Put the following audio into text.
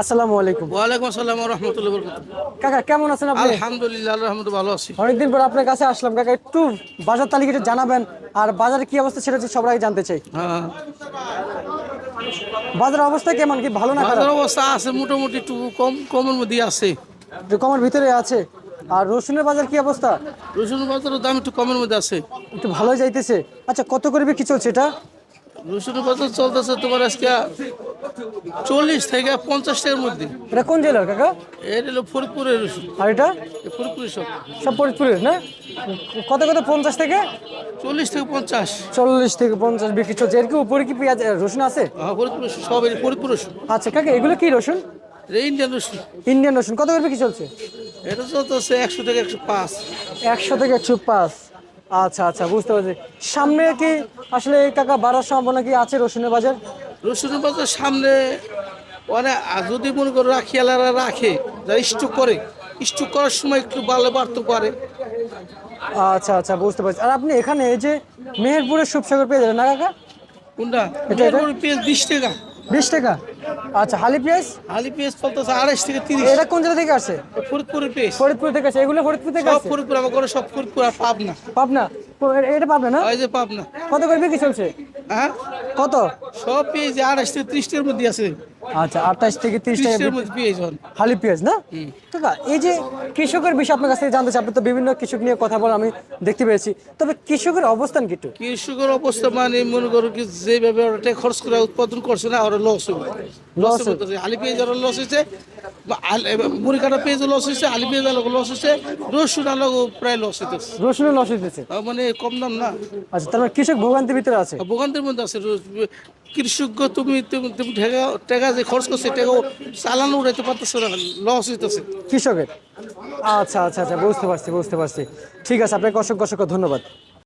আসসালামু আলাইকুম। ওয়ালাইকুম আসসালাম রহমতুল্লাহ কাকা কেমন আছেন আপনি? আলহামদুলিল্লাহ রহমত ভালো আছি। অনেকদিন পর আপনার কাছে আসলাম। কাকা একটু বাজার তালিকাটা জানাবেন আর বাজারে কি অবস্থা সেটা আগে জানতে চাই হ্যাঁ। বাজারের অবস্থা কেমন কি? ভালো না খারাপ? বাজার অবস্থা আছে মোটামুটি একটু কম কমের মধ্যে আছে। একটু কমের ভিতরে আছে। আর রসুনের বাজার কি অবস্থা? রসুন বাজারের দাম একটু কমের মধ্যে আছে। একটু ভালো যাইতেছে। আচ্ছা কত করে কি চলছে এটা? রসুন বাজার চলতেছে তোমার আজকে চল্লিশ থেকে পঞ্চাশ টাকার মধ্যে। এটা কোন জেলার কাকা? এটা হলো ফরিদপুরের রসুন আর এটা? ফরিদপুরের সব। সব ফরিদপুরের না? কত কত পঞ্চাশ থেকে? চল্লিশ থেকে পঞ্চাশ। চল্লিশ থেকে পঞ্চাশ বিক্রি চলছে। এর কি উপরে কি পেঁয়াজ রসুন আছে? হ্যাঁ ফরিদপুরের রসুন, সব ফরিদপুর রসুন। আচ্ছা কাকা এগুলো কি রসুন? ইন্ডিয়ান রসুন। ইন্ডিয়ান রসুন। কত করে বিক্রি চলছে? এটা চলতেছে একশো থেকে একশো পাঁচ। একশো থেকে একশো পাঁচ। আচ্ছা আচ্ছা বুঝতে পারছি। সামনে কি আসলে কাকা বাড়ার সম্ভাবনা কি আছে রসুনের বাজার? রসুনের বাজার সামনে অনেক যদি মনে করো রাখিয়ালারা রাখে যারা স্টক করে স্টক করার সময় একটু বাড়লে বাড়তে পারে। আচ্ছা আচ্ছা বুঝতে পারছি। আর আপনি এখানে এই যে মেহেরপুরের সুপসাগর পেয়ে যাবেন না কাকা? কোনটা? এটা? পেঁয়াজ বিশ টাকা। বিশ টাকা? আচ্ছা হালি পেঁয়াজ? হালি পেঁয়াজ চলতেছে আড়াইশ থেকে তিরিশ। এটা কোন জেলা থেকে আসছে ফরিদপুরের পেঁয়াজ। ফরিদপুর থেকে আসছে এগুলো ফরিদপুর থেকে সব ফরিদপুর আমার ঘরে সব ফরিদপুর আর পাবনা। পাবনা? এটা পাবনা না? ওই যে পাবনা। কত করে বিক্রি চলছে? হ্যাঁ? কত? সব পেঁয়াজ আড়াইশো থেকে ত্রিশ মধ্যে আছে। আচ্ছা আঠাশ থেকে তিরিশ টাকা। মধ্যে পেঁয়াজ না? এই যে কৃষকের বিষয়ে আপনার কাছ থেকে জানতে চাই আপনি তো বিভিন্ন কৃষক নিয়ে কথা বলে আমি দেখতে পেয়েছি। তবে কৃষকের অবস্থান কি কৃষকের অবস্থা মানে মনে করো কি যেভাবে ওরা টাকা খরচ করে উৎপাদন করছে না ওরা লস হবে লস হবে আলি পেঁয়াজ ওরা লস হয়েছে মুড়ি কাটা পেঁয়াজ লস হয়েছে আলি পেঁয়াজ আলোক লস হয়েছে রসুন আলোক প্রায় লস হইতেছে। রসুনের লস হইতেছে। মানে কম দাম না। আচ্ছা তার মানে কৃষক ভোগান্তির ভিতরে আছে। ভোগান্তের মধ্যে আছে রস- কৃষক তুমি তুমি যে খরচ করছে টাকা চালানো, উড়াইতে পারতেছে না লস হইতেছে। কৃষকের? আচ্ছা আচ্ছা আচ্ছা বুঝতে পারছি বুঝতে পারছি। ঠিক আছে, আপনাকে অসংখ্য অসংখ্য ধন্যবাদ।